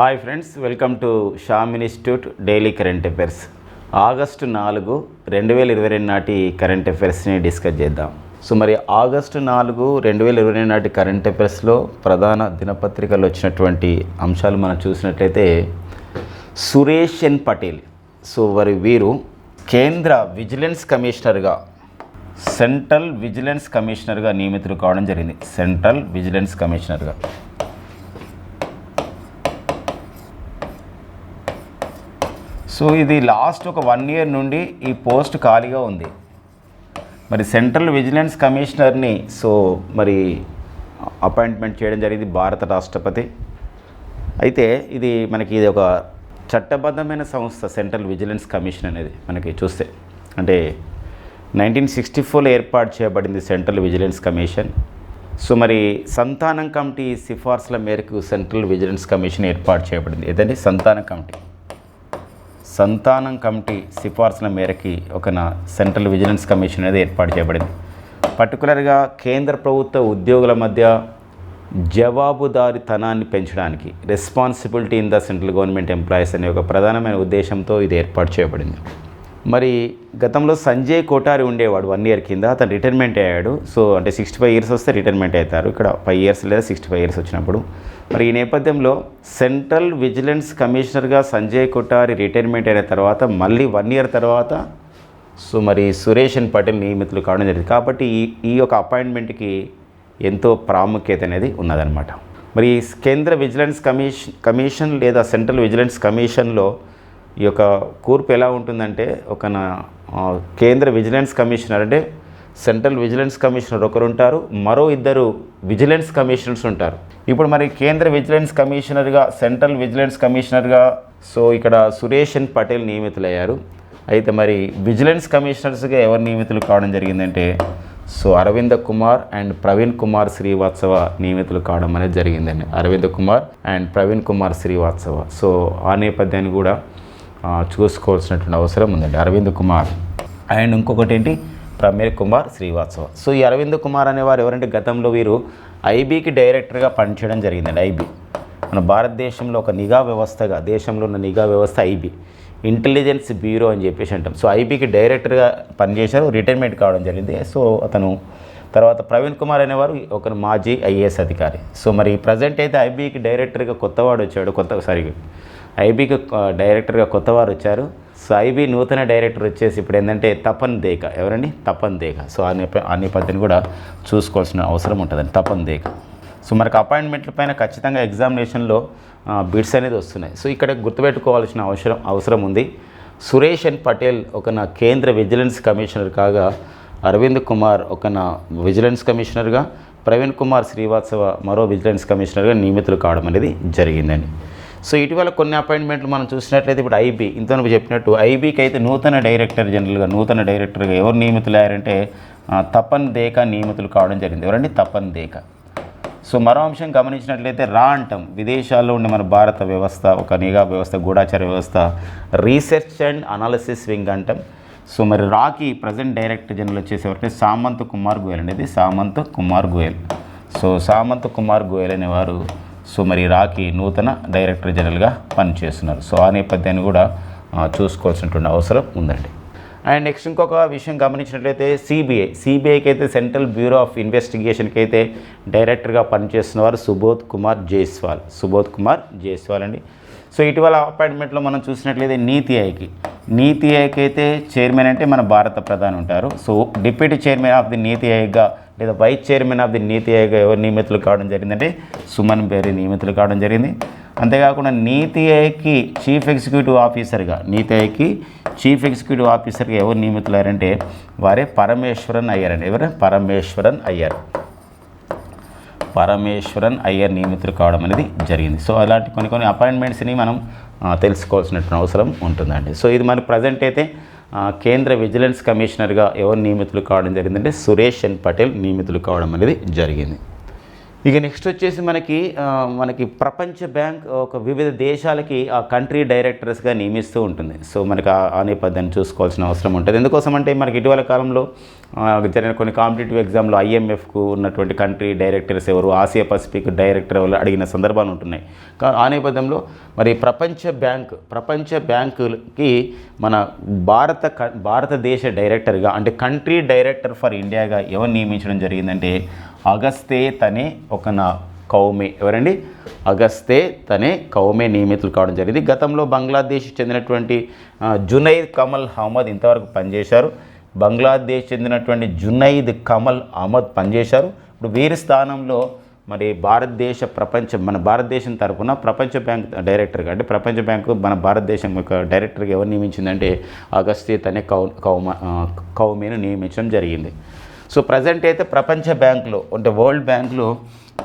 Hi friends welcome to Sham institute daily current affairs. August నాలుగు రెండు వేల ఇరవై రెండు నాటి కరెంట్ అఫైర్స్ని డిస్కస్ చేద్దాం. సో మరి ఆగస్టు నాలుగు రెండు వేల ఇరవై రెండు నాటి కరెంట్ అఫైర్స్లో ప్రధాన దినపత్రికలు వచ్చినటువంటి అంశాలు మనం చూసినట్లయితే సురేష్ ఎన్ పటేల్. సో వారి వీరు కేంద్ర విజిలెన్స్ కమిషనర్గా సెంట్రల్ విజిలెన్స్ కమిషనర్గా నియమితులు కావడం జరిగింది. సెంట్రల్ విజిలెన్స్ కమిషనర్గా. సో ఇది లాస్ట్ ఒక వన్ ఇయర్ నుండి ఈ పోస్ట్ ఖాళీగా ఉంది. మరి సెంట్రల్ విజిలెన్స్ కమిషనర్ని సో మరి అపాయింట్మెంట్ చేయడం జరిగింది భారత రాష్ట్రపతి. అయితే ఇది మనకి ఇది ఒక చట్టబద్ధమైన సంస్థ సెంట్రల్ విజిలెన్స్ కమిషన్ అనేది మనకి చూస్తే. అంటే నైన్టీన్ సిక్స్టీ ఫోర్లో ఏర్పాటు చేయబడింది సెంట్రల్ విజిలెన్స్ కమిషన్. సో మరి సంతానం కమిటీ సిఫార్సుల మేరకు సెంట్రల్ విజిలెన్స్ కమిషన్ ఏర్పాటు చేయబడింది. ఏదంటే సంతానం కమిటీ. సంతానం కమిటీ సిఫార్సుల మేరకి ఒక నా సెంట్రల్ విజిలెన్స్ కమిషన్ అనేది ఏర్పాటు చేయబడింది. పర్టికులర్గా కేంద్ర ప్రభుత్వ ఉద్యోగుల మధ్య జవాబుదారితనాన్ని పెంచడానికి responsibility in the central government employees అనే ఒక ప్రధానమైన ఉద్దేశంతో ఇది ఏర్పాటు చేయబడింది. మరి గతంలో సంజయ్ కోటారి ఉండేవాడు వన్ ఇయర్ కింద అతను రిటైర్మెంట్ అయ్యాడు. సో అంటే సిక్స్టీ ఫైవ్ ఇయర్స్ వస్తే రిటైర్మెంట్ అవుతారు. ఇక్కడ ఫైవ్ ఇయర్స్ లేదా సిక్స్టీ ఫైవ్ ఇయర్స్ వచ్చినప్పుడు. మరి ఈ నేపథ్యంలో సెంట్రల్ విజిలెన్స్ కమిషనర్గా సంజయ్ కొటారి రిటైర్మెంట్ అయిన తర్వాత మళ్ళీ వన్ ఇయర్ తర్వాత సో మరి సురేషన్ పటేల్ నియమితులు కావడం జరిగింది. కాబట్టి ఈ ఈ యొక్క అపాయింట్మెంట్కి ఎంతో ప్రాముఖ్యత అనేది ఉన్నదనమాట మరి ఈ కేంద్ర విజిలెన్స్ కమిషన్ కమిషన్ లేదా సెంట్రల్ విజిలెన్స్ కమిషన్లో ఈ యొక్క కూర్పు ఎలా ఉంటుందంటే ఒక నా కేంద్ర విజిలెన్స్ కమిషనర్ అంటే సెంట్రల్ విజిలెన్స్ కమిషనర్ ఒకరు ఉంటారు మరో ఇద్దరు విజిలెన్స్ కమిషనర్స్ ఉంటారు. ఇప్పుడు మరి కేంద్ర విజిలెన్స్ కమిషనర్గా సెంట్రల్ విజిలెన్స్ కమిషనర్గా సో ఇక్కడ సురేష్ ఎన్ పటేల్ నియమితులయ్యారు. అయితే మరి విజిలెన్స్ కమిషనర్స్గా ఎవరు నియమితులు కావడం జరిగిందంటే సో అరవింద కుమార్ అండ్ ప్రవీణ్ కుమార్ శ్రీవాత్సవ నియమితులు కావడం అనేది జరిగిందండి. అరవింద కుమార్ అండ్ ప్రవీణ్ కుమార్ శ్రీవాత్సవ. సో ఆ నేపథ్యాన్ని కూడా చూసుకోవాల్సినటువంటి అవసరం ఉందండి. అరవింద్ కుమార్. అండ్ ఇంకొకటి ఏంటి ప్రమీర్ కుమార్ శ్రీవాత్సవ. సో ఈ అరవింద్ కుమార్ అనేవారు ఎవరంటే గతంలో వీరు ఐబీకి డైరెక్టర్గా పనిచేయడం జరిగిందండి ఐబీ. మన భారతదేశంలో ఒక నిఘా వ్యవస్థగా దేశంలో ఉన్న నిఘా వ్యవస్థ ఐబీ. ఇంటెలిజెన్స్ బ్యూరో అని చెప్పేసి అంటాం. సో ఐబీకి డైరెక్టర్గా పనిచేశారు రిటైర్మెంట్ కావడం జరిగింది. సో అతను తర్వాత ప్రవీణ్ కుమార్ అనేవారు ఒక మాజీ ఐఏఎస్ అధికారి. సో మరి ప్రజెంట్ అయితే ఐబీకి డైరెక్టర్గా కొత్తవాడు వచ్చాడు కొత్త సారీ ఐబీకి డైరెక్టర్గా కొత్తవారు వచ్చారు. సో ఐబీ నూతన డైరెక్టర్ వచ్చేసి ఇప్పుడు ఏంటంటే తపన్ దేక ఎవరండి? తపన్ దేక సో ఆ నేప ఆ నేపథ్యాన్ని కూడా చూసుకోవాల్సిన అవసరం ఉంటుందండి. తపన్ దేక సో మనకు అపాయింట్మెంట్ల పైన ఖచ్చితంగా ఎగ్జామినేషన్లో బిడ్స్ అనేది వస్తున్నాయి. సో ఇక్కడ గుర్తుపెట్టుకోవాల్సిన అవసరం అవసరం ఉంది. సురేష్ అండ్ పటేల్ ఒక నా కేంద్ర విజిలెన్స్ కమిషనర్ కాగా అరవింద్ కుమార్ ఒక నా విజిలెన్స్ కమిషనర్గా ప్రవీణ్ కుమార్ శ్రీవాత్సవ మరో విజిలెన్స్ కమిషనర్గా నియమితులు కావడం అనేది జరిగిందండి. సో ఇటీవల కొన్ని అపాయింట్మెంట్లు మనం చూసినట్లయితే ఇప్పుడు ఐబీ ఇంత చెప్పినట్టు ఐబీకి అయితే నూతన డైరెక్టర్ జనరల్గా నూతన డైరెక్టర్గా ఎవరు నియమితులయ్యారంటే ఆ, తపన్ దేకా నియమితులు కావడం జరిగింది. ఎవరండి? తపన్ దేక. సో మరో అంశం గమనించినట్లయితే రా అంటాం. విదేశాల్లో ఉండే మన భారత వ్యవస్థ ఒక నిఘా వ్యవస్థ గూఢాచార వ్యవస్థ రీసెర్చ్ అండ్ అనాలిసిస్ వింగ్ అంటాం. సో మరి రాకి ప్రజెంట్ డైరెక్టర్ జనరల్ వచ్చేసేవారంటే సామంత్ కుమార్ గోయల్ అనేది సామంత్ కుమార్ గోయల్. సో సామంత్ కుమార్ గోయల్ అనేవారు సో మరి రాకి నూతన డైరెక్టర్ జనరల్గా పనిచేస్తున్నారు. సో ఆ నేపథ్యాన్ని కూడా చూసుకోవాల్సినటువంటి అవసరం ఉందండి. అండ్ నెక్స్ట్ ఇంకొక విషయం గమనించినట్లయితే సిబిఐ. సిబిఐకి అయితే సెంట్రల్ బ్యూరో ఆఫ్ ఇన్వెస్టిగేషన్కి అయితే డైరెక్టర్గా పనిచేస్తున్నవారు సుబోధ్ కుమార్ జైస్వాల్. సుబోధ్ కుమార్ జైస్వాల్ అండి. సో ఇటీవల అపాయింట్మెంట్లో మనం చూసినట్లయితే నీతి ఆయోగ్కి నీతి ఆయోగ్ అయితే చైర్మన్ అంటే మన భారత ప్రధాని ఉంటారు. So deputy chairman of the Niti ఆయోగ్గా లేదా వైస్ చైర్మన్ ఆఫ్ ది నీతి ఆయోగ్ ఎవరు నియమితులు కావడం జరిగిందంటే సుమన్ బేరీ నియమితులు కావడం జరిగింది. అంతేకాకుండా నీతి ఆయోగ్కి చీఫ్ ఎగ్జిక్యూటివ్ ఆఫీసర్గా నీతి ఆయోగ్కి చీఫ్ ఎగ్జిక్యూటివ్ ఆఫీసర్గా ఎవరు నియమితులారంటే వారే పరమేశ్వరన్ అయ్యారండి. ఎవరు? పరమేశ్వరన్ అయ్యారు. పరమేశ్వరన్ అయ్యర్ నియమితులు కావడం అనేది జరిగింది. సో అలాంటి కొన్ని కొన్ని అపాయింట్మెంట్స్ని మనం తెలుసుకోవాల్సినటువంటి అవసరం ఉంటుందండి. సో ఇది మన ప్రజెంట్ అయితే కేంద్ర విజిలెన్స్ కమిషనర్గా ఎవరు నియమితులు కావడం జరిగిందంటే సురేష్ ఎన్ పటేల్ నియమితులు కావడం అనేది జరిగింది. ఇక నెక్స్ట్ వచ్చేసి మనకి మనకి ప్రపంచ బ్యాంక్ ఒక వివిధ దేశాలకి ఆ కంట్రీ డైరెక్టర్స్గా నియమిస్తూ ఉంటుంది. సో మనకి ఆ నేపథ్యాన్ని చూసుకోవాల్సిన అవసరం ఉంటుంది. ఎందుకోసం అంటే మనకి ఇటీవల కాలంలో జరిగిన కొన్ని కాంపిటేటివ్ ఎగ్జామ్లో ఐఎంఎఫ్కు ఉన్నటువంటి కంట్రీ డైరెక్టర్స్ ఎవరు ఆసియా పసిఫిక్ డైరెక్టర్ ఎవరు అడిగిన సందర్భాలు ఉంటున్నాయి. ఆ నేపథ్యంలో మరి ప్రపంచ బ్యాంక్ ప్రపంచ బ్యాంకుకి మన భారత క- భారతదేశ డైరెక్టర్గా అంటే కంట్రీ డైరెక్టర్ ఫర్ ఇండియాగా ఎవరు నియమించడం జరిగిందంటే అగస్తే తనే ఒక నా కౌమే ఎవరండి? అగస్తే తనే కౌమే నియమితులు కావడం జరిగింది. గతంలో బంగ్లాదేశ్ చెందినటువంటి జునైద్ కమల్ అహ్మద్ ఇంతవరకు పనిచేశారు. బంగ్లాదేశ్ చెందినటువంటి జునైద్ కమల్ అహ్మద్ పనిచేశారు. ఇప్పుడు వీరి స్థానంలో మరి భారతదేశ ప్రపంచ మన భారతదేశం తరఫున ప్రపంచ బ్యాంక్ డైరెక్టర్గా అంటే ప్రపంచ బ్యాంకు మన భారతదేశం యొక్క డైరెక్టర్గా ఎవరు నియమించిందంటే అగస్త్య తనే కౌ కౌమ కౌమేను నియమించడం జరిగింది. సో ప్రజెంట్ అయితే ప్రపంచ బ్యాంకులో అంటే వరల్డ్ బ్యాంకులో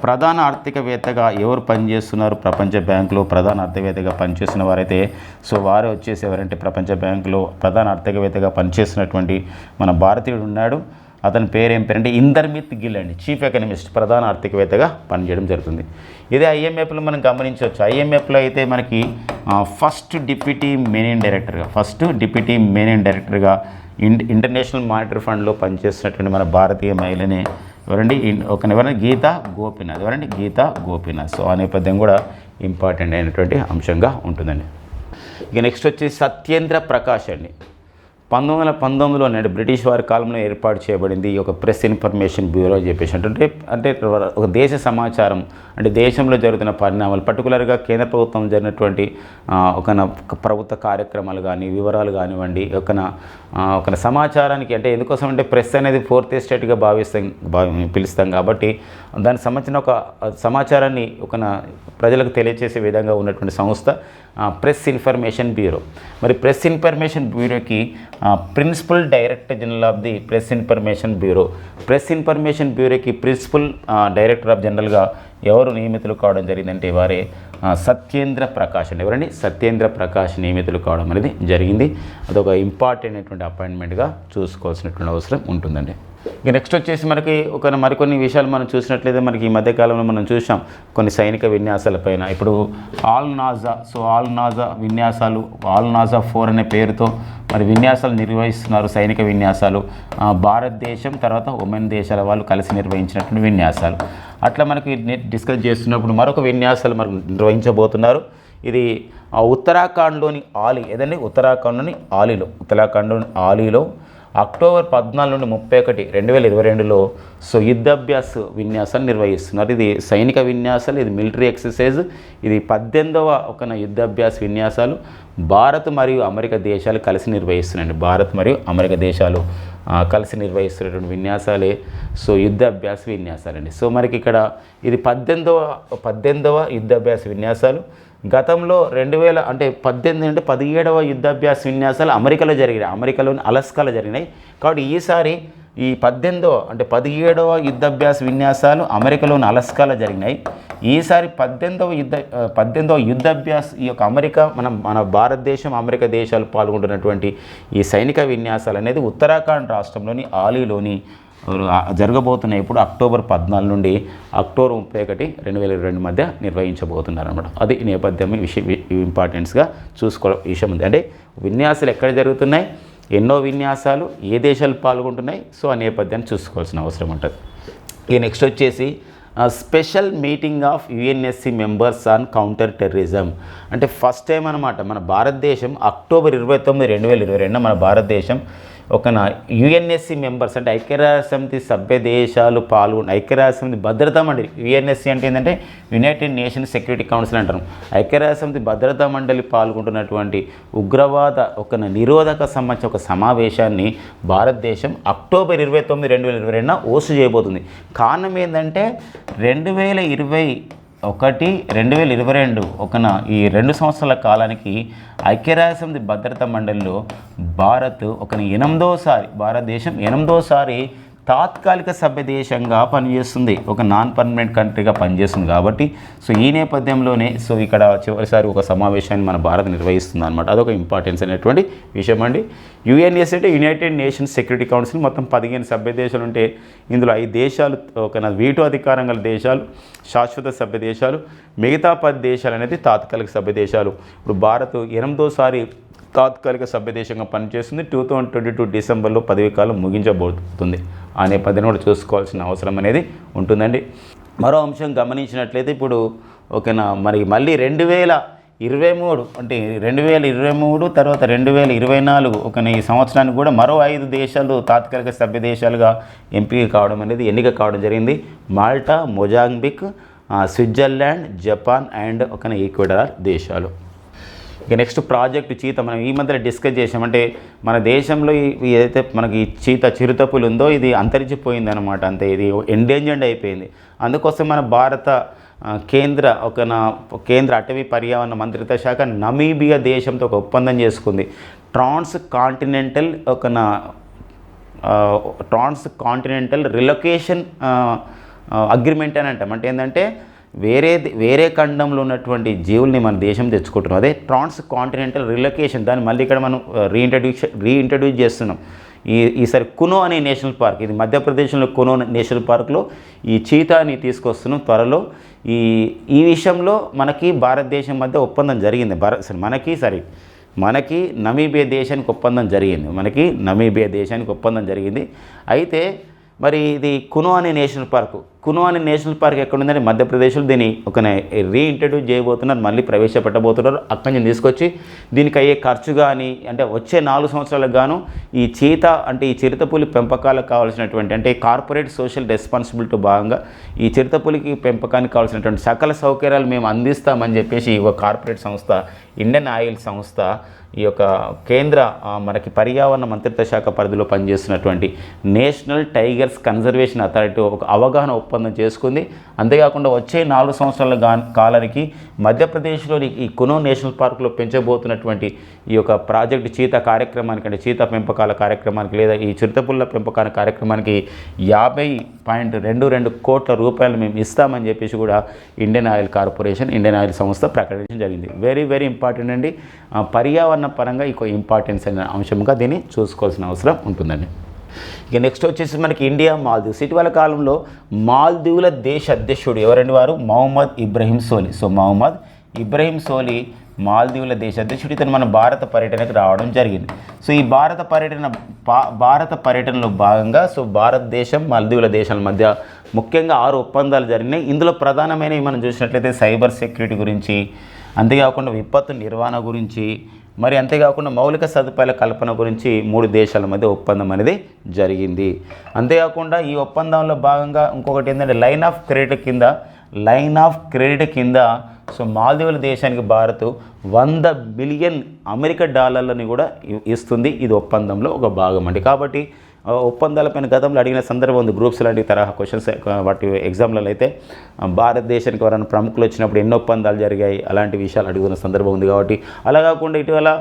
ప్రధాన ఆర్థికవేత్తగా ఎవరు పనిచేస్తున్నారు? ప్రపంచ బ్యాంకులో ప్రధాన ఆర్థికవేత్తగా పనిచేస్తున్న వారైతే సో వారు వచ్చేసి ఎవరంటే ప్రపంచ బ్యాంకులో ప్రధాన ఆర్థికవేత్తగా పనిచేస్తున్నటువంటి మన భారతీయుడు ఉన్నాడు. అతని పేరు ఏం పేరంటే ఇందర్మిత్ గిల్ అండి. చీఫ్ ఎకనమిస్ట్ ప్రధాన ఆర్థికవేత్తగా పనిచేయడం జరుగుతుంది. ఇదే ఐఎంఎఫ్లో మనం గమనించవచ్చు. ఐఎంఎఫ్లో అయితే మనకి ఫస్ట్ డిప్యూటీ మెయిన్ డైరెక్టర్గా ఫస్ట్ డిప్యూటీ మెయిన్ డైరెక్టర్గా ఇండ్ ఇంటర్నేషనల్ మానిటరీ ఫండ్లో పనిచేస్తున్నటువంటి మన భారతీయ మహిళని ఎవరండి? ఒక ఎవరండి? గీతా గోపీనాథ్. ఎవరండి? గీతా గోపీనాథ్. సో ఆ నేపథ్యం కూడా ఇంపార్టెంట్ అయినటువంటి అంశంగా ఉంటుందండి. ఇక నెక్స్ట్ వచ్చి సత్యేంద్ర ప్రకాష్ అండి. పంతొమ్మిది వందల పంతొమ్మిదిలో నేడు బ్రిటిష్ వారి కాలంలో ఏర్పాటు చేయబడింది ఈ యొక్క ప్రెస్ ఇన్ఫర్మేషన్ బ్యూరో చెప్పేసి అంటే అంటే ఒక దేశ సమాచారం అంటే దేశంలో జరుగుతున్న పరిణామాలు పర్టికులర్గా కేంద్ర ప్రభుత్వం జరిగినటువంటి ఒక ప్రభుత్వ కార్యక్రమాలు కానీ వివరాలు కానివ్వండి ఒక ఒక సమాచారానికి అంటే ఎందుకోసం అంటే ప్రెస్ అనేది ఫోర్త్ ఎస్టేట్గా భావిస్తాం భావి పిలుస్తాం కాబట్టి దానికి సంబంధించిన ఒక సమాచారాన్ని ఒక ప్రజలకు తెలియజేసే విధంగా ఉన్నటువంటి సంస్థ ప్రెస్ ఇన్ఫర్మేషన్ బ్యూరో. మరి press information బ్యూరోకి principal director general of the press information bureau. Press information బ్యూరోకి principal director of జనరల్గా ఎవరు నియమితులు కావడం జరిగిందంటే వారే సత్యేంద్ర ప్రకాష్ అండి. ఎవరండి? సత్యేంద్ర ప్రకాష్ నియమితులు కావడం అనేది జరిగింది. అదొక ఇంపార్టెంట్ అయినటువంటి అపాయింట్మెంట్గా చూసుకోవాల్సినటువంటి అవసరం ఉంటుందండి. ఇక నెక్స్ట్ వచ్చేసి మనకి ఒక మరికొన్ని విషయాలు మనం చూసినట్లయితే మనకి ఈ మధ్యకాలంలో మనం చూసాం కొన్ని సైనిక విన్యాసాలపైన ఇప్పుడు Al Najah so Al Najah విన్యాసాలు ఆల్ నాజా ఫోర్ అనే పేరుతో మరి విన్యాసాలు నిర్వహిస్తున్నారు సైనిక విన్యాసాలు. భారతదేశం తర్వాత ఒమెన్ దేశాల వాళ్ళు కలిసి నిర్వహించినటువంటి విన్యాసాలు. అట్లా మనకి డిస్కస్ చేస్తున్నప్పుడు మరొక విన్యాసాలు మనకు నిర్వహించబోతున్నారు. ఇది ఆ ఉత్తరాఖండ్లోని ఆలీ ఏదండి? ఉత్తరాఖండ్లోని ఆలీలో ఉత్తరాఖండ్లోని ఆలీలో అక్టోబర్ పద్నాలుగు నుండి ముప్పై ఒకటి రెండు వేల ఇరవై రెండులో సో యుద్ధాభ్యాస విన్యాసాలు నిర్వహిస్తున్నారు. ఇది సైనిక విన్యాసాలు ఇది మిలిటరీ ఎక్సర్సైజ్ ఇది పద్దెనిమిదవ ఒక యుద్ధాభ్యాస విన్యాసాలు. భారత్ మరియు అమెరికా దేశాలు కలిసి నిర్వహిస్తున్నాయండి. భారత్ మరియు అమెరికా దేశాలు కలిసి నిర్వహిస్తున్నటువంటి విన్యాసాలే. సో యుద్ధాభ్యాస విన్యాసాలండి. సో మనకి ఇక్కడ ఇది పద్దెనిమిదవ పద్దెనిమిదవ యుద్ధాభ్యాస విన్యాసాలు. గతంలో రెండు వేల అంటే పద్దెనిమిది అంటే పదిహేడవ యుద్ధాభ్యాస విన్యాసాలు అమెరికాలో జరిగినాయి. అమెరికాలోని అలస్కాలో జరిగినాయి. కాబట్టి ఈసారి ఈ పద్దెనిమిదో అంటే పదిహేడవ యుద్ధాభ్యాస విన్యాసాలు అమెరికాలోని అలస్కాలో జరిగినాయి. ఈసారి పద్దెనిమిదవ యుద్ధ పద్దెనిమిదవ యుద్ధాభ్యాస ఈ యొక్క అమెరికా మన మన భారతదేశం అమెరికా దేశాలు పాల్గొంటున్నటువంటి ఈ సైనిక విన్యాసాలు అనేది ఉత్తరాఖండ్ రాష్ట్రంలోని ఆలీలోని జరగబోతున్నాయి. ఇప్పుడు అక్టోబర్ పద్నాలుగు నుండి అక్టోబర్ ముప్పై ఒకటి రెండు వేల ఇరవై రెండు మధ్య నిర్వహించబోతున్నారు అనమాట అది ఈ నేపథ్యం విషయం ఇంపార్టెన్స్గా చూసుకో విషయం ఉంది. అంటే విన్యాసాలు ఎక్కడ జరుగుతున్నాయి? ఎన్నో విన్యాసాలు ఏ దేశాలు పాల్గొంటున్నాయి? సో ఆ నేపథ్యాన్ని చూసుకోవాల్సిన అవసరం ఉంటుంది. ఈ నెక్స్ట్ వచ్చేసి special meeting of UNSC members on counter terrorism అంటే ఫస్ట్ టైం అనమాట మన భారతదేశం అక్టోబర్ ఇరవై తొమ్మిది రెండు వేల ఇరవై రెండు మన భారతదేశం ఒక యుఎన్ఎస్సి మెంబర్స్ అంటే ఐక్యరాజ్య సమితి సభ్య దేశాలు పాల్గొన్న ఐక్యరాజ్య సమితి భద్రతా మండలి యుఎన్ఎస్సి అంటే ఏంటంటే యునైటెడ్ నేషన్స్ సెక్యూరిటీ కౌన్సిల్ అంటారు. ఐక్యరాజ్య సమితి భద్రతా మండలి పాల్గొంటున్నటువంటి ఉగ్రవాద ఒక నిరోధక సంబంధించిన ఒక సమావేశాన్ని భారతదేశం అక్టోబర్ ఇరవై తొమ్మిది రెండు వేల ఇరవై రెండున ఓసు చేయబోతుంది. కారణం ఏంటంటే రెండు వేల ఇరవై ఒకటి రెండు వేల ఇరవై రెండు ఒకన ఈ రెండు సంవత్సరాల కాలానికి ఐక్యరాజ్యసమితి భద్రతా మండలిలో భారత్ ఒక ఎనిమిదోసారి భారతదేశం ఎనిమిదోసారి తాత్కాలిక సభ్య దేశంగా పనిచేస్తుంది. ఒక నాన్ పర్మనెంట్ కంట్రీగా పనిచేస్తుంది కాబట్టి సో ఈ నేపథ్యంలోనే సో ఇక్కడ చివరిసారి ఒక సమావేశాన్ని మన భారత్ నిర్వహిస్తుంది అనమాట అదొక ఇంపార్టెన్స్ అనేటువంటి విషయం అండి. యుఎన్ఎస్ అంటే యునైటెడ్ నేషన్స్ సెక్యూరిటీ కౌన్సిల్ మొత్తం పదిహేను సభ్య దేశాలు ఉంటే ఇందులో ఐదు దేశాలు ఒక వీటో అధికారం గల దేశాలు శాశ్వత సభ్య దేశాలు మిగతా పది దేశాలు అనేది తాత్కాలిక సభ్య దేశాలు. ఇప్పుడు భారత్ ఎనిమిదోసారి తాత్కాలిక సభ్యదేశంగా పనిచేస్తుంది. టూ థౌజండ్ ట్వంటీ టూ డిసెంబర్లో పదవి కాలం ముగించబోతుంది. ఆ నేపథ్యం కూడా చూసుకోవాల్సిన అవసరం అనేది ఉంటుందండి. మరో అంశం గమనించినట్లయితే ఇప్పుడు ఓకేనా మరి మళ్ళీ రెండు వేల ఇరవై మూడు అంటే రెండు వేల ఇరవై మూడు తర్వాత రెండు వేల ఇరవై నాలుగు ఒక ఈ సంవత్సరానికి కూడా మరో ఐదు దేశాలు తాత్కాలిక సభ్య దేశాలుగా ఎంపిక కావడం అనేది ఎన్నిక కావడం జరిగింది. Malta Mozambique Switzerland Japan and ఒక ఈక్వెడార్ దేశాలు. ఇక నెక్స్ట్ ప్రాజెక్ట్ చీత మనం ఈ మధ్య డిస్కస్ చేసామంటే మన దేశంలో ఏదైతే మనకి చీత చిరుతపులు ఉందో ఇది అంతరించిపోయింది అనమాట అంతే. ఇది ఎండేంజర్డ్ అయిపోయింది. అందుకోసం మన భారత కేంద్ర ఒక నా కేంద్ర అటవీ పర్యావరణ మంత్రిత్వ శాఖ నమీబియా దేశంతో ఒక ఒప్పందం చేసుకుంది. ట్రాన్స్ కాంటినెంటల్ ఒక నా ట్రాన్స్ కాంటినెంటల్ రిలొకేషన్ అగ్రిమెంట్ అని అంటాం. అంటే ఏంటంటే వేరే వేరే ఖండంలో ఉన్నటువంటి జీవుల్ని మన దేశం తెచ్చుకుంటున్నాం. అదే ట్రాన్స్ కాంటినెంటల్ రిలొకేషన్. దాన్ని మళ్ళీ ఇక్కడ మనం రీఇంట్రడ్యూస్ రీఇంట్రడ్యూస్ చేస్తున్నాం. ఈ ఈసారి కునో అనే నేషనల్ పార్క్ ఇది మధ్యప్రదేశ్లో కునో నేషనల్ పార్క్లో ఈ చీతాని తీసుకొస్తున్నాం త్వరలో. ఈ ఈ విషయంలో మనకి భారతదేశం మధ్య ఒప్పందం జరిగింది. భారత్ మనకి సరే మనకి నమీబియా దేశానికి ఒప్పందం జరిగింది. మనకి నమీబియా దేశానికి ఒప్పందం జరిగింది. అయితే మరి ఇది కును అనే నేషనల్ పార్క్. కును అనే నేషనల్ పార్క్ ఎక్కడ ఉందంటే మధ్యప్రదేశ్లో దీన్ని ఒక రీఇంట్రడ్యూస్ చేయబోతున్నారు మళ్ళీ ప్రవేశపెట్టబోతున్నారు అక్కడి నుంచి తీసుకొచ్చి దీనికి అయ్యే ఖర్చు కానీ అంటే వచ్చే నాలుగు సంవత్సరాలకు గాను ఈ చీత అంటే ఈ చిరుతపులి పెంపకాలకు కావాల్సినటువంటి అంటే కార్పొరేట్ సోషల్ రెస్పాన్సిబిలిటీ భాగంగా ఈ చిరుతపులికి పెంపకానికి కావాల్సినటువంటి సకల సౌకర్యాలు మేము అందిస్తామని చెప్పేసి ఒక కార్పొరేట్ సంస్థ ఇండియన్ ఆయిల్ సంస్థ ఈ యొక్క కేంద్ర మనకి పర్యావరణ మంత్రిత్వ శాఖ పరిధిలో పనిచేస్తున్నటువంటి నేషనల్ టైగర్స్ కన్జర్వేషన్ అథారిటీ ఒక అవగాహన ఒప్పందం చేసుకుంది. అంతేకాకుండా వచ్చే నాలుగు సంవత్సరాల కాలానికి మధ్యప్రదేశ్లోని ఈ కునో నేషనల్ పార్కులో పెంచబోతున్నటువంటి ఈ యొక్క ప్రాజెక్ట్ చీత కార్యక్రమానికి అంటే చీత పెంపకాల కార్యక్రమానికి లేదా ఈ చిరుతపుల్ల పెంపకాల కార్యక్రమానికి యాభై పాయింట్ రెండు రెండు కోట్ల రూపాయలు మేము ఇస్తామని చెప్పేసి కూడా Indian Oil Corporation Indian Oil సంస్థ ప్రకటించడం జరిగింది. వెరీ వెరీ ఇంపార్టెంట్ అండి. ఆ, పర్యావరణ పరంగా ఇంకో ఇంపార్టెన్స్ అనే అంశంగా దీన్ని చూసుకోవాల్సిన అవసరం ఉంటుందండి. ఇక నెక్స్ట్ వచ్చేసి మనకి ఇండియా మాల్దీవ్స్. ఇటీవల కాలంలో మాల్దీవుల దేశ అధ్యక్షుడు ఎవరండి వారు? మహమ్మద్ ఇబ్రహీం సోలి. సో మహమ్మద్ ఇబ్రహీం సోలి మాల్దీవుల దేశ అధ్యక్షుడు. ఇతను మన భారత పర్యటనకు రావడం జరిగింది. సో ఈ భారత పర్యటన భారత పర్యటనలో భాగంగా సో భారతదేశం మాల్దీవుల దేశాల మధ్య ముఖ్యంగా ఆరు ఒప్పందాలు జరిగినాయి. ఇందులో ప్రధానమైనవి మనం చూసినట్లయితే సైబర్ సెక్యూరిటీ గురించి అంతేకాకుండా విపత్తు నిర్వహణ గురించి మరి అంతేకాకుండా మౌలిక సదుపాయాల కల్పన గురించి మూడు దేశాల మధ్య ఒప్పందం అనేది జరిగింది. అంతేకాకుండా ఈ ఒప్పందంలో భాగంగా ఇంకొకటి ఏంటంటే లైన్ ఆఫ్ క్రెడిట్ కింద లైన్ ఆఫ్ క్రెడిట్ కింద సో మాల్దీవుల దేశానికి భారత్ వంద బిలియన్ అమెరికా డాలర్లని కూడా ఇస్తుంది. ఇది ఒప్పందంలో ఒక భాగం అండి. కాబట్టి ఒప్పందాలపైన గతంలో అడిగిన సందర్భం ఉంది. గ్రూప్స్ లాంటి తరహా క్వశ్చన్స్ వాటి ఎగ్జామ్లలో అయితే భారతదేశానికి ఎవరైనా ప్రముఖులు వచ్చినప్పుడు ఎన్నో ఒప్పందాలు జరిగాయి. అలాంటి విషయాలు అడుగుతున్న సందర్భం ఉంది కాబట్టి. అలా కాకుండా ఇటీవల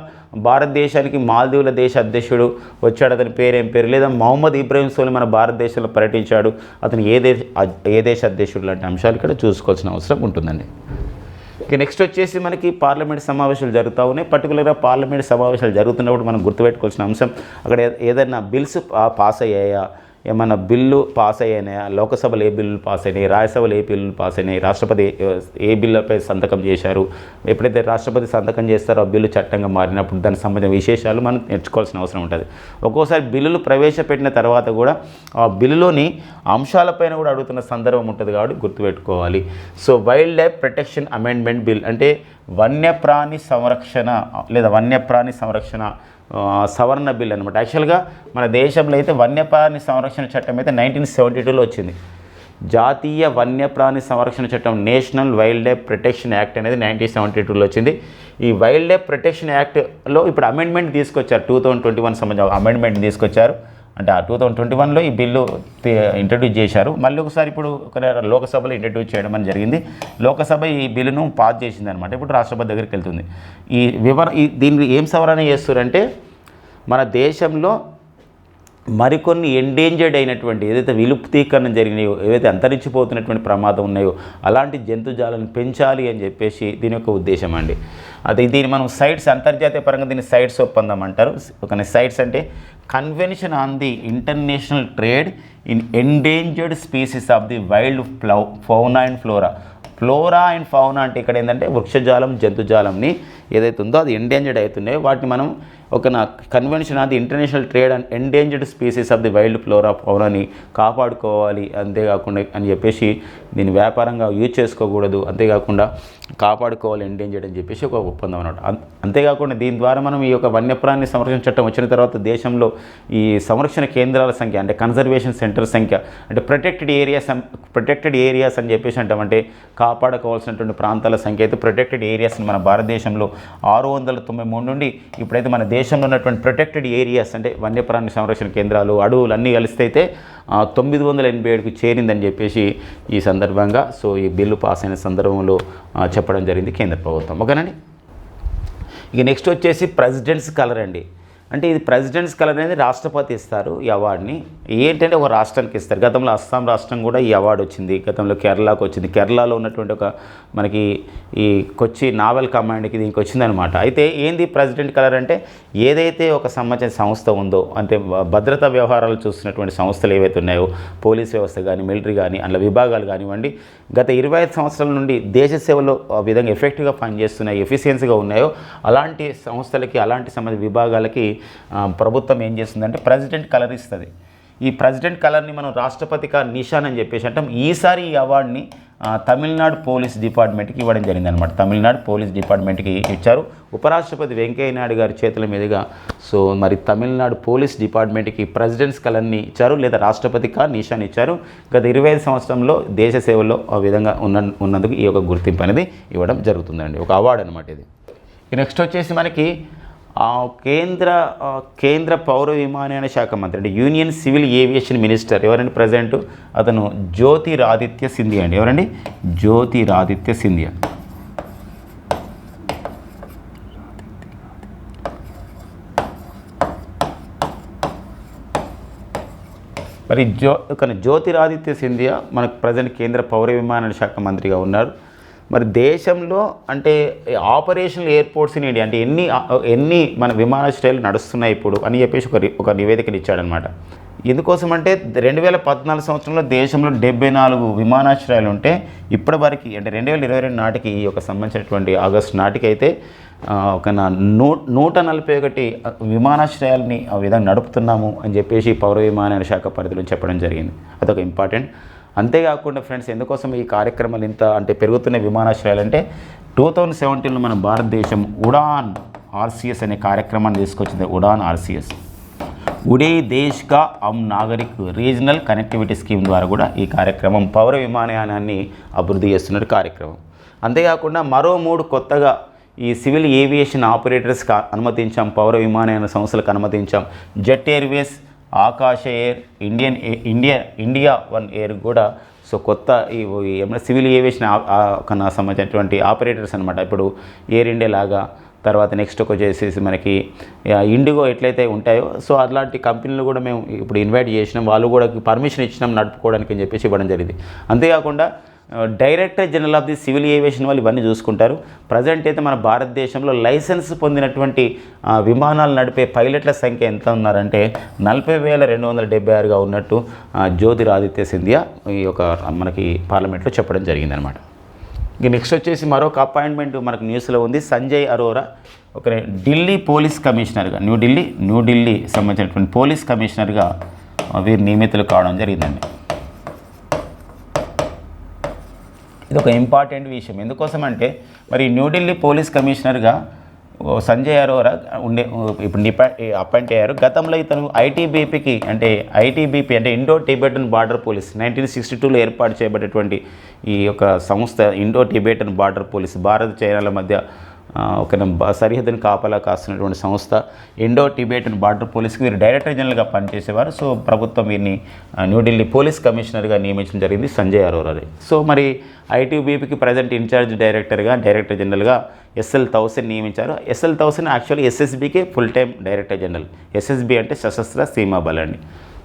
భారతదేశానికి మాల్దీవుల దేశ అధ్యక్షుడు వచ్చాడు. అతని పేరేం పేరు లేదా? మహమ్మద్ ఇబ్రాహీం సోలి మన భారతదేశంలో పర్యటించాడు. అతను ఏ దేశ ఏ దేశ అధ్యక్షుడు లాంటి అంశాలు ఇక్కడ చూసుకోవాల్సిన అవసరం ఉంటుందండి. ఇక నెక్స్ట్ వచ్చేసి మనకి పార్లమెంట్ సమావేశాలు జరుగుతూ ఉన్నాయి. పర్టికులర్గా పార్లమెంట్ సమావేశాలు జరుగుతున్నప్పుడు మనం గుర్తుపెట్టుకోవాల్సిన అంశం అక్కడ ఏదైనా బిల్స్ పాస్ అయ్యాయా? ఏమైనా బిల్లు పాస్ అయ్యాయి లోకసభలో ఏ బిల్లులు పాస్ అయినాయి? రాజ్యసభలో ఏ బిల్లులు పాస్ అయినాయి? రాష్ట్రపతి ఏ- బిల్లుపై సంతకం చేశారు? ఎప్పుడైతే రాష్ట్రపతి సంతకం చేస్తారో ఆ బిల్లు చట్టంగా మారినప్పుడు దానికి సంబంధించిన విశేషాలు మనం నేర్చుకోవాల్సిన అవసరం ఉంటుంది. ఒక్కోసారి బిల్లులు ప్రవేశపెట్టిన తర్వాత కూడా ఆ బిల్లులోని అంశాలపైన కూడా అడుగుతున్న సందర్భం ఉంటుంది కాబట్టి గుర్తుపెట్టుకోవాలి. So wildlife protection amendment bill అంటే వన్యప్రాణి సంరక్షణ లేదా వన్యప్రాణి సంరక్షణ సవరణ బిల్ అనమాట యాక్చువల్గా మన దేశంలో అయితే వన్యప్రాణి సంరక్షణ చట్టం అయితే నైన్టీన్ సెవెంటీ టూలో వచ్చింది. జాతీయ వన్యప్రాణి సంరక్షణ చట్టం national wildlife protection act అనేది నైన్టీన్ సెవెంటీ టూలో వచ్చింది. ఈ వైల్డ్ లైఫ్ ప్రొటెక్షన్ యాక్ట్లో ఇప్పుడు అమెండ్మెంట్ తీసుకొచ్చారు. టూ థౌజండ్ ట్వంటీ వన్ సంబంధించిన అమెండ్మెంట్ తీసుకొచ్చారు. అంటే ఆ టూ థౌజండ్ ట్వంటీ వన్లో ఈ బిల్లు ఇంట్రడ్యూస్ చేశారు. మళ్ళీ ఒకసారి ఇప్పుడు ఒక లోకసభలో ఇంట్రడ్యూస్ చేయడం అని జరిగింది. లోకసభ ఈ బిల్లును పాస్ చేసింది అనమాట ఇప్పుడు రాష్ట్రపతి దగ్గరికి వెళ్తుంది. ఈ వివర ఈ దీన్ని ఏం సవరణ చేస్తారంటే మన దేశంలో మరికొన్ని ఎండేంజర్డ్ అయినటువంటి ఏదైతే విలుప్తీకరణ జరిగినాయో ఏవైతే అంతరించిపోతున్నటువంటి ప్రమాదం ఉన్నాయో అలాంటి జంతుజాలను పెంచాలి అని చెప్పేసి దీని యొక్క ఉద్దేశం అండి. అది దీన్ని మనం సైట్స్ అంతర్జాతీయ పరంగా దీన్ని సైట్స్ ఒప్పందం అంటారు. ఒక సైట్స్ అంటే convention on the international trade in endangered species of the wild flow fauna and flora flora and fauna అంటే ఇక్కడ ఏంటంటే వృక్షజాలం జంతుజాలంని ఏదైతే ఉందో అది ఎండేంజర్డ్ అవుతున్నాయో వాటిని మనం ఒక నా కన్వెన్షన్ అది international trade and endangered species of the wild flora ఫౌనాని కాపాడుకోవాలి అంతేకాకుండా అని చెప్పేసి దీన్ని వ్యాపారంగా యూజ్ చేసుకోకూడదు అంతేకాకుండా కాపాడుకోవాలి ఎండేంజర్డ్ అని చెప్పేసి ఒక ఒప్పందం అనమాట అంతేకాకుండా దీని ద్వారా మనం ఈ యొక్క వన్యప్రాణి సంరక్షణ చట్టం వచ్చిన తర్వాత దేశంలో ఈ సంరక్షణ కేంద్రాల సంఖ్య అంటే కన్జర్వేషన్ సెంటర్ సంఖ్య అంటే ప్రొటెక్టెడ్ ఏరియాస్ ప్రొటెక్టెడ్ ఏరియాస్ అని చెప్పేసి అంటాం. అంటే కాపాడుకోవాల్సినటువంటి ప్రాంతాల సంఖ్య అయితే ప్రొటెక్టెడ్ ఏరియాస్ మన భారతదేశంలో ఆరు వందల తొంభై మూడు నుండి ఇప్పుడైతే మన దేశ దేశంలో ఉన్నటువంటి ప్రొటెక్టెడ్ ఏరియాస్ అంటే వన్యప్రాణి సంరక్షణ కేంద్రాలు అడవులు అన్నీ కలిస్తే అయితే తొమ్మిది వందల ఎనభై ఏడుకు చేరిందని చెప్పేసి ఈ సందర్భంగా సో ఈ బిల్లు పాస్ అయిన సందర్భంలో చెప్పడం జరిగింది కేంద్ర ప్రభుత్వం. ఓకేనండి? ఇక నెక్స్ట్ వచ్చేసి ప్రెసిడెంట్స్ కలర్ అండి. అంటే ఇది ప్రెసిడెంట్స్ కలర్ అనేది రాష్ట్రపతి ఇస్తారు ఈ అవార్డుని. ఏంటంటే ఒక రాష్ట్రానికి ఇస్తారు. గతంలో అస్సాం రాష్ట్రం కూడా ఈ అవార్డు వచ్చింది. గతంలో కేరళకు వచ్చింది. కేరళలో ఉన్నటువంటి ఒక మనకి ఈ కొచ్చి నావల్ కమాండ్కి దీనికి వచ్చిందనమాట అయితే ఏంది ప్రెసిడెంట్ కలర్ అంటే ఏదైతే ఒక సంబంధించిన సంస్థ ఉందో అంటే భద్రతా వ్యవహారాలు చూస్తున్నటువంటి సంస్థలు ఏవైతే ఉన్నాయో పోలీస్ వ్యవస్థ కానీ మిలిటరీ కానీ అందులో విభాగాలు కానివ్వండి గత ఇరవై ఐదు సంవత్సరాల నుండి దేశ సేవలో విధంగా ఎఫెక్టివ్గా పనిచేస్తున్నాయి ఎఫిషియన్సీగా ఉన్నాయో అలాంటి సంస్థలకి అలాంటి సంబంధిత విభాగాలకి ప్రభుత్వం ఏం చేస్తుందంటే ప్రెసిడెంట్ కలర్ ఇస్తుంది. ఈ ప్రెసిడెంట్ కలర్ని మనం రాష్ట్రపతిగా నిషాన్ అని చెప్పేసి అంటాం. ఈసారి ఈ అవార్డుని తమిళనాడు పోలీస్ డిపార్ట్మెంట్కి ఇవ్వడం జరిగింది అనమాట తమిళనాడు పోలీస్ డిపార్ట్మెంట్కి ఇచ్చారు. ఉపరాష్ట్రపతి వెంకయ్య నాయుడు గారి చేతుల మీదుగా సో మరి తమిళనాడు పోలీస్ డిపార్ట్మెంట్కి ప్రెసిడెంట్స్ కలర్ని ఇచ్చారు లేదా రాష్ట్రపతి కా నిషాన్ ఇచ్చారు. గత ఇరవై ఐదు సంవత్సరంలో దేశ సేవలో ఆ విధంగా ఉన్న ఉన్నందుకు ఈ యొక్క గుర్తింపు అనేది ఇవ్వడం జరుగుతుందండి. ఒక అవార్డు అనమాట ఇది. నెక్స్ట్ వచ్చేసి మనకి కేంద్ర కేంద్ర పౌర విమానయాన శాఖ మంత్రి అంటే యూనియన్ సివిల్ ఏవియేషన్ మినిస్టర్ ఎవరండి ప్రజెంట్ అతను జ్యోతిరాదిత్య సింధియా అండి. ఎవరండి? జ్యోతిరాదిత్య సింధియా. మరి జ్యో కానీ జ్యోతిరాదిత్య సింధియా మనకు ప్రజెంట్ కేంద్ర పౌర విమానయాన శాఖ మంత్రిగా ఉన్నారు. మరి దేశంలో అంటే ఆపరేషనల్ ఎయిర్పోర్ట్స్ ఇన్ ఇండియా అంటే ఎన్ని ఎన్ని మన విమానాశ్రయాలు నడుస్తున్నాయి ఇప్పుడు అని చెప్పేసి ఒక ఒక నివేదికను ఇచ్చాడనమాట. ఎందుకోసం అంటే రెండు వేల పద్నాలుగు సంవత్సరంలో దేశంలో డెబ్బై నాలుగు విమానాశ్రయాలు ఉంటే ఇప్పటి వరకు అంటే రెండు వేల ఇరవై రెండు నాటికి ఈ యొక్క సంబంధించినటువంటి ఆగస్టు నాటికి అయితే ఒక నా నూ నూట నలభై ఒకటి విమానాశ్రయాలని ఆ విధంగా నడుపుతున్నాము అని చెప్పేసి పౌర విమానయాన శాఖ పరిధిలో చెప్పడం జరిగింది. అదొక ఇంపార్టెంట్. అంతేకాకుండా ఫ్రెండ్స్ ఎందుకోసం ఈ కార్యక్రమాలు ఇంత అంటే పెరుగుతున్న విమానాశ్రయాలు అంటే టూ థౌజండ్ సెవెంటీన్లో మన భారతదేశం ఉడాన్ ఆర్సిఎస్ అనే కార్యక్రమాన్ని తీసుకొచ్చింది Udaan RCS. Ude Desh ka Aam Nagrik regional connectivity scheme ద్వారా కూడా ఈ కార్యక్రమం పౌర విమానయానాన్ని అభివృద్ధి చేస్తున్న కార్యక్రమం. అంతేకాకుండా మరో మూడు కొత్తగా ఈ సివిల్ ఏవియేషన్ ఆపరేటర్స్కి అనుమతించాం పౌర విమానయాన సంస్థలకు అనుమతించాం. Jet Airways Akasa air Indian A- India India one air కూడా సో కొత్త ఈ ఏమైనా సివిల్ ఏవియేషన్ కన్నా సంబంధించినటువంటి ఆపరేటర్స్ అనమాట ఇప్పుడు ఎయిర్ ఇండియా లాగా తర్వాత నెక్స్ట్ వచ్చేసేసి మనకి ఇండిగో ఎట్లయితే ఉంటాయో సో అలాంటి కంపెనీలు కూడా మేము ఇప్పుడు ఇన్వైట్ చేసినాం. వాళ్ళు కూడా పర్మిషన్ ఇచ్చినాం నడుపుకోవడానికి అని చెప్పేసి ఇవ్వడం జరిగింది. అంతేకాకుండా director general of the civil aviation వాళ్ళు ఇవన్నీ చూసుకుంటారు. ప్రజెంట్ అయితే మన భారతదేశంలో లైసెన్స్ పొందినటువంటి విమానాలు నడిపే పైలట్ల సంఖ్య ఎంత ఉన్నారంటే నలభై వేల రెండు వందల డెబ్బై ఆరుగా ఉన్నట్టు జ్యోతిరాదిత్య సింధియా ఈ యొక్క మనకి పార్లమెంట్లో చెప్పడం జరిగిందనమాట. ఇక నెక్స్ట్ వచ్చేసి మరొక అపాయింట్మెంట్ మనకు న్యూస్లో ఉంది. సంజయ్ అరోరా ఒక ఢిల్లీ పోలీస్ కమిషనర్గా న్యూఢిల్లీ న్యూఢిల్లీ సంబంధించినటువంటి పోలీస్ కమిషనర్గా వీరి వీరు నియమితులు కావడం జరిగిందండి. ఇది ఒక ఇంపార్టెంట్ విషయం. ఎందుకోసం అంటే మరి న్యూఢిల్లీ పోలీస్ కమిషనర్గా సంజయ్ అరోరా ఉండే ఇప్పుడు నిపా అపాయింట్ అయ్యారు. గతంలో ఇతను ఐటీబీపీకి అంటే ఐటీబీపీ అంటే Indo Tibetan border police nineteen sixty టూలో ఏర్పాటు చేయబడేటువంటి ఈ యొక్క సంస్థ Indo Tibetan border police Bharat చైనాల మధ్య ఒక సరిహద్దును కాపలా కాస్తున్నటువంటి సంస్థ ఇండో టిబేటన్ బార్డర్ పోలీస్కి వీరు డైరెక్టర్ జనరల్గా పనిచేసేవారు. సో ప్రభుత్వం వీరిని న్యూఢిల్లీ పోలీస్ కమిషనర్గా నియమించడం జరిగింది సంజయ్ అరోరాని. సో మరి ఐటీబీపీకి ప్రజెంట్ ఇన్ఛార్జ్ డైరెక్టర్గా డైరెక్టర్ జనరల్గా ఎస్ఎల్ థౌసండ్ నియమించారు. SL thousand actually ఎస్ఎస్బికి full time director general. SSB అంటే సశస్త్ర సీమా బల్ అండి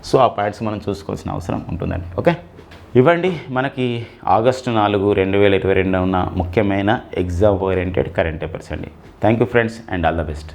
సో ఆ పాయింట్స్ మనం చూసుకోవాల్సిన అవసరం ఉంటుందండి. ఓకే? ఇవ్వండి. మనకి ఆగస్టు నాలుగు రెండు వేల ఇరవై రెండు ఉన్న ముఖ్యమైన ఎగ్జామ్ ఓరియంటెడ్ కరెంట్ అఫైర్స్ అండి. Thank you friends and all the best